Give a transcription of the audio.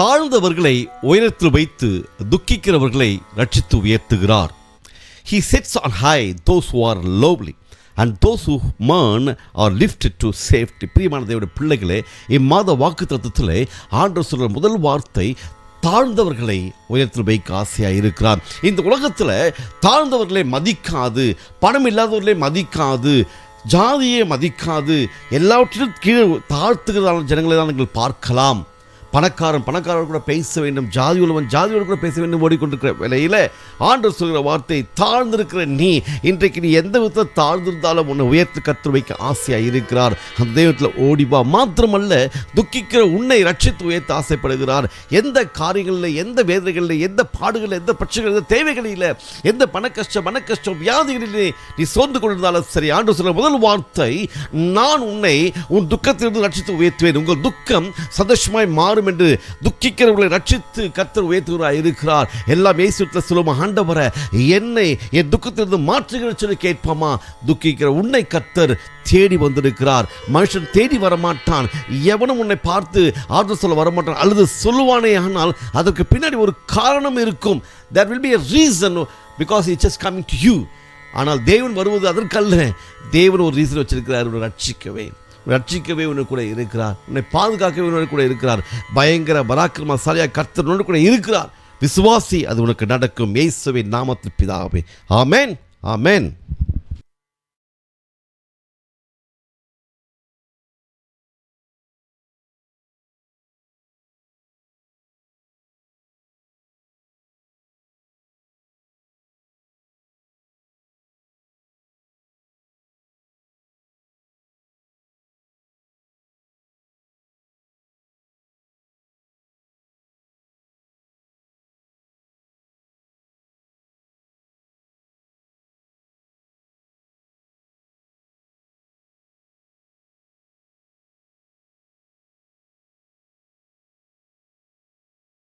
தாழ்ந்தவர்களை உயரத்தில் வைத்து துக்கிக்கிறவர்களை ரட்சித்து உயர்த்துகிறார். He sets on high those who are lowly and those who mourn are lift to safety பிரியமான தேவனுடைய பிள்ளைகளே இம்மாத வாக்கு தத்துவத்தில் ஆண்டவர் சொல்கிற முதல் வார்த்தை தாழ்ந்தவர்களை உயரத்தில் வைக்க ஆசையாக இருக்கிறார். இந்த உலகத்தில் தாழ்ந்தவர்களை மதிக்காது பணம் இல்லாதவர்களை மதிக்காது ஜாதியை மதிக்காது எல்லாவற்றிலும் கீழே தாழ்த்துகிறதான ஜனங்களை தான் நீங்கள் பார்க்கலாம். பணக்காரன் பணக்காரர் கூட பேச வேண்டும் ஜாதி உள்ளவன் ஜாதியோடு கூட பேச வேண்டும் ஓடிக்கொண்டிருக்கிற வேலையில் ஆண்டவர் சொல்கிற வார்த்தை தாழ்ந்திருக்கிற நீ இன்றைக்கு நீ எந்த விதத்தில் தாழ்ந்திருந்தாலும் உன்னை உயர்த்து கற்று வைக்க ஆசையாக இருக்கிறார். அந்த தெய்வத்தில் ஓடிவா மாத்திரமல்ல துக்கிக்கிற உன்னை ரட்சித்து உயர்த்த ஆசைப்படுகிறார். எந்த காரியங்களில் எந்த வேதனைகளில் எந்த பாடுகளில் எந்த பிரச்சனைகள் எந்த தேவைகளில் எந்த பண கஷ்டம் மன கஷ்டம் வியாதிகளிலே நீ சோர்ந்து கொண்டிருந்தாலும் சரி ஆண்டு சொல்ற முதல் வார்த்தை நான் உன்னை உன் துக்கத்திலிருந்து ரட்சித்து உயர்த்துவேன். உங்கள் துக்கம் சந்தோஷமாய் மாறும் என்று துக்கிக்கிறவர்களை ரட்சித்து கத்தர் உயர்த்துகிறார் இருக்கிறார். எல்லாம் இயேசுத்தில் சொல்லுமா ஆண்டவரை என்னை என் துக்கத்திலிருந்து மாற்றுகிற சொல்லி கேட்போமா? துக்கிக்கிற உன்னை கத்தர் தேடி வந்திருக்கிறார். மனுஷன் தேடி வரமாட்டான். எவனும் உன்னை பார்த்து ஆறுதல் சொல்ல வரமாட்டான். அல்லது சொல்லுவானே ஆனால் அதற்கு பின்னாடி ஒரு காரணம் இருக்கும். There will be a reason because it's just coming to you ஆனால் தேவன் வருவது அதற்கல்ல. தேவன் ஒரு ரீசன் வச்சிருக்கிறார். ரட்சிக்கவே ரட்சிக்கவே உன்னை கூட இருக்கிறார். உன்னை பாதுகாக்கவே உன்னை கூட இருக்கிறார். பயங்கர பராக்கிரமசாலியா கர்த்தர் உன்னோடு கூட இருக்கிறார். விசுவாசி அது உனக்கு நடக்கும். இயேசுவின் நாமத்தில் பிதாவே. ஆமென். ஆமென்.